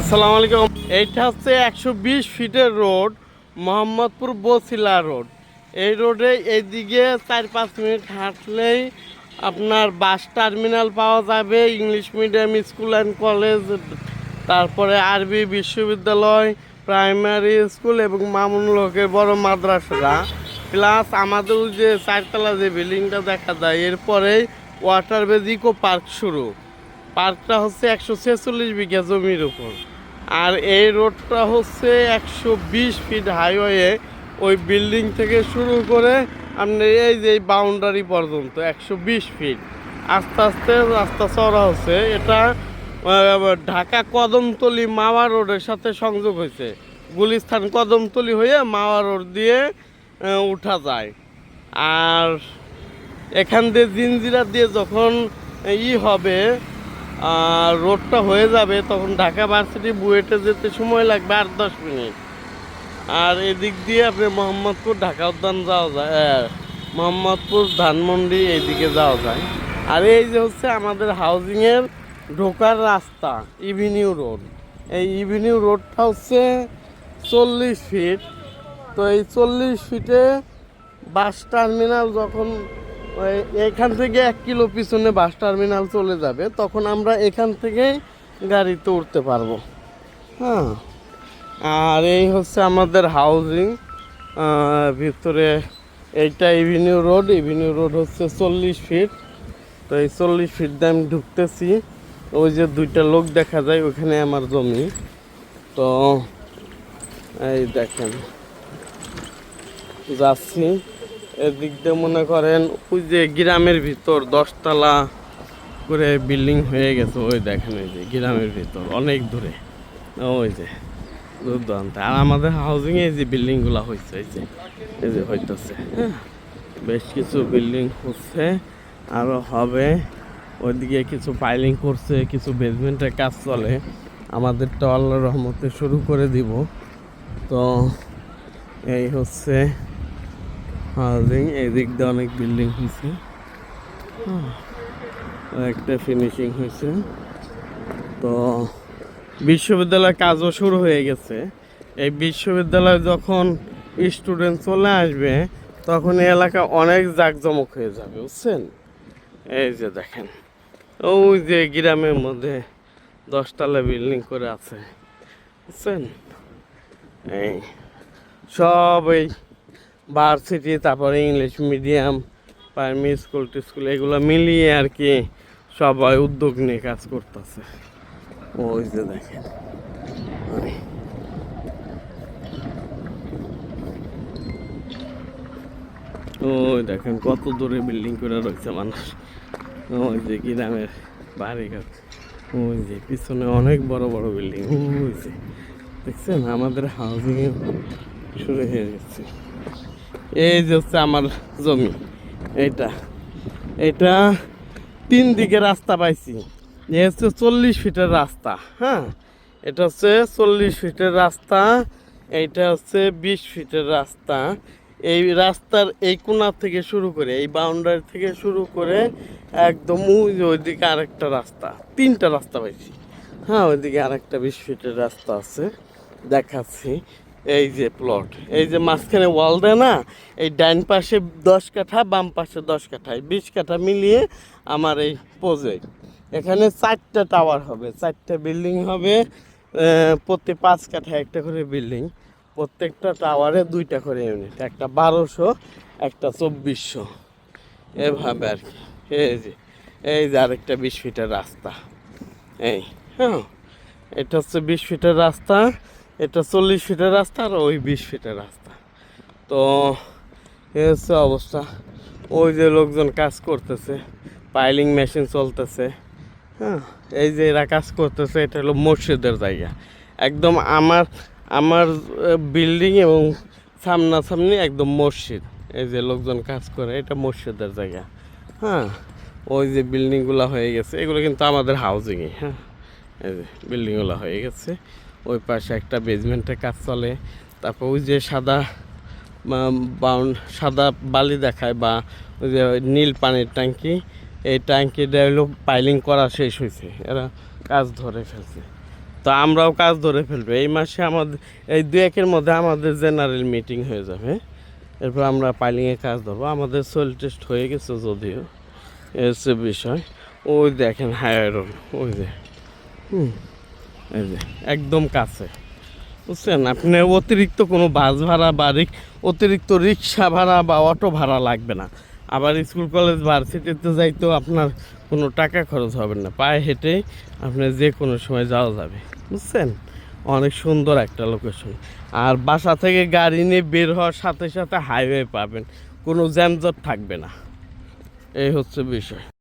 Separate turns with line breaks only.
আসসালামু আলাইকুম। এইটা হচ্ছে একশো বিশ ফিটের রোড, মোহাম্মদপুর বসিলা রোড। এই রোডে এইদিকে চার পাঁচ মিনিট হাঁটলেই আপনার বাস টার্মিনাল পাওয়া যাবে, English medium school and college, তারপরে আরবি বিশ্ববিদ্যালয়, প্রাইমারি স্কুল এবং মামুনুল হকের বড় মাদ্রাসাটা প্লাস আমাদের যে চারতলা যে বিল্ডিংটা দেখা যায়, এরপরেই ওয়াটার বেজ ইকো পার্ক শুরু। পার্কটা হচ্ছে একশো ছেচল্লিশ বিঘা জমির উপর। আর এই রোডটা হচ্ছে একশো বিশ ফিট হাইওয়ে, ওই বিল্ডিং থেকে শুরু করে আপনি এই যে বাউন্ডারি পর্যন্ত, একশো বিশ ফিট। আস্তে আস্তে, রাস্তা চওড়া হচ্ছে। এটা ঢাকা কদমতলি মাওয়া রোডের সাথে সংযোগ হয়েছে। গুলিস্থান কদমতলি হয়ে মাওয়া রোড দিয়ে উঠা যায়। আর এখান দিয়ে জিনজিরা দিয়ে যখন ই হবে রোডটা হয়ে যাবে, তখন ঢাকা ভার্সিটি বুয়েটে যেতে সময় লাগবে আট দশ মিনিট। আর এদিক দিয়ে আপনি মোহাম্মদপুর, ঢাকা উদ্যান যাওয়া যায় মোহাম্মদপুর, ধানমন্ডি এইদিকে যাওয়া যায়। আর এই যে হচ্ছে আমাদের হাউজিংয়ের ঢোকার রাস্তা, ইভিনিউ রোড। এই ইভিনিউ রোডটা হচ্ছে চল্লিশ ফিট। তো এই চল্লিশ ফিটে বাস টার্মিনাল যখন এখান থেকে এক কিলো পিছনে বাস টার্মিনাল চলে যাবে, তখন আমরা এখান থেকেই গাড়িতে উঠতে পারব। হ্যাঁ। আর এই হচ্ছে আমাদের হাউজিং ভিতরে এইটা ইভিনিউ রোড ইভিনিউ রোড হচ্ছে চল্লিশ ফিট তো এই চল্লিশ ফিট দিয়ে আমি ঢুকতেছি, ওই যে দুইটা লোক দেখা যায়, ওখানে আমার জমি। তো এই দেখেন, যাচ্ছি। এদিক দিয়ে মনে করেন, ওই যে গ্রামের ভিতর দশতলা করে বিল্ডিং হয়ে গেছে, ওই দেখেন ওই যে গ্রামের ভিতর, অনেক দূরে। ওই যে দুর্দান্ত। আর আমাদের হাউজিং এ যে বিল্ডিংগুলো হয়েছে এই যে এই যে হইতেছে হ্যাঁ? বেশ কিছু বিল্ডিং হচ্ছে আরও হবে। ওইদিকে কিছু পাইলিং করছে, কিছু বেসমেন্টের কাজ চলে। আমাদেরটা আল্লাহ রহমতে শুরু করে দিব। তো এই হচ্ছে হাউজিং এদিক দিয়ে অনেক বিল্ডিং হয়েছে। একটা ফিনিশিং হয়েছে। তো বিশ্ববিদ্যালয়ের কাজও শুরু হয়ে গেছে। এই বিশ্ববিদ্যালয়ে যখন স্টুডেন্ট চলে আসবে তখন এই এলাকা অনেক জাঁকজমক হয়ে যাবে বুঝছেন? এই যে দেখেন ওই যে গ্রামের মধ্যে দশতলা বিল্ডিং করে আছে বুঝছেন? এই সব এই ভার্সিটি তারপরে ইংলিশ মিডিয়াম প্রাইমারি স্কুল টিস্কুল এগুলো মিলিয়ে আর কি সবাই উদ্যোগ নিয়ে কাজ করতেছে। ওই যে দেখেন। ওই। দেখেন কত দূরে বিল্ডিং করে রয়েছে মানুষ। ওই যে গ্রামের বাড়ি ঘর ওই যে পিছনে অনেক বড় বড় বিল্ডিং ওই যে, দেখছেন? আমাদের হাউজিং শুরু হয়ে গেছে। এই যে হচ্ছে আমার জমি। এইটা। এটা তিন দিকে রাস্তা পাইছি। এ হচ্ছে চল্লিশ ফিটের রাস্তা হ্যাঁ? এটা হচ্ছে চল্লিশ ফিটের রাস্তা, এইটা হচ্ছে বিশ ফিটের রাস্তা। এই রাস্তার এই কোণা থেকে শুরু করে, এই বাউন্ডারি থেকে শুরু করে একদম ওইদিকে আরেকটা রাস্তা, তিনটা রাস্তা পাইছি। হ্যাঁ ওইদিকে আরেকটা বিশ ফিটের রাস্তা আছে, দেখাচ্ছি। এই যে প্লট এই যে মাঝখানে ওয়াল দেয় না, এই ডাইন পাশে দশ কাঠা, বাম পাশে দশ কাঠা, এই বিশ কাঠা মিলিয়ে আমার এই প্রজেক্ট এখানে চারটা টাওয়ার হবে, চারটা বিল্ডিং হবে প্রতি পাঁচ কাঠা একটা করে বিল্ডিং প্রত্যেকটা টাওয়ারে দুইটা করে ইউনিট একটা বারোশো, একটা চব্বিশশো। এভাবে আর কি। এই যে এই যে আরেকটা বিশ ফিটের রাস্তা। এই হ্যাঁ এটা হচ্ছে বিশ ফিটের রাস্তা। এটা চল্লিশ ফিটের রাস্তা আর ওই বিশ ফিটের রাস্তা। তো, এই হচ্ছে অবস্থা। ওই যে লোকজন কাজ করতেছে, পাইলিং মেশিন চলতেছে হ্যাঁ? এই যে এরা কাজ করতেছে, এটা হলো মসজিদের জায়গা। একদম আমার আমার বিল্ডিং এবং সামনাসামনি একদম মসজিদ। এই যে লোকজন কাজ করে, এটা মসজিদের জায়গা হ্যাঁ? ওই যে বিল্ডিংগুলো হয়ে গেছে, এগুলো কিন্তু আমাদের হাউজিংয়ে হ্যাঁ? এই যে বিল্ডিংগুলো হয়ে গেছে। ওই পাশে একটা বেসমেন্টের কাজ চলে। তারপর ওই যে সাদা বাউন্ড সাদা বালি দেখায় বা ওই যে নীল পানির ট্যাঙ্কি, এই ট্যাঙ্কিটা হলো পাইলিং করা শেষ হয়েছে। এরা কাজ ধরে ফেলছে। তো আমরাও কাজ ধরে ফেলব। এই মাসে আমাদের, এই দু একের মধ্যে আমাদের জেনারেল মিটিং হয়ে যাবে। এরপর আমরা পাইলিংয়ে কাজ ধরবো। আমাদের সোল টেস্ট হয়ে গেছে যদিও এ হচ্ছে বিষয়। ওই দেখেন হায়ার ওই যে। হুম। এই যে, একদম কাছে। বুঝছেন? আপনি অতিরিক্ত কোনো বাস ভাড়া বা রিক- অতিরিক্ত রিক্সা ভাড়া বা অটো ভাড়া লাগবে না। আবার স্কুল, কলেজ, ভার্সিটিতে যাইতেও আপনার কোনো টাকা খরচ হবে না। পায়ে হেঁটে আপনি যে কোনো সময় যাওয়া যাবে। বুঝছেন? অনেক সুন্দর একটা লোকেশন আর বাসা থেকে গাড়ি নিয়ে বের হওয়ার সাথে সাথে হাইওয়ে পাবেন। কোনো জ্যামজট থাকবে না। এই হচ্ছে বিষয়।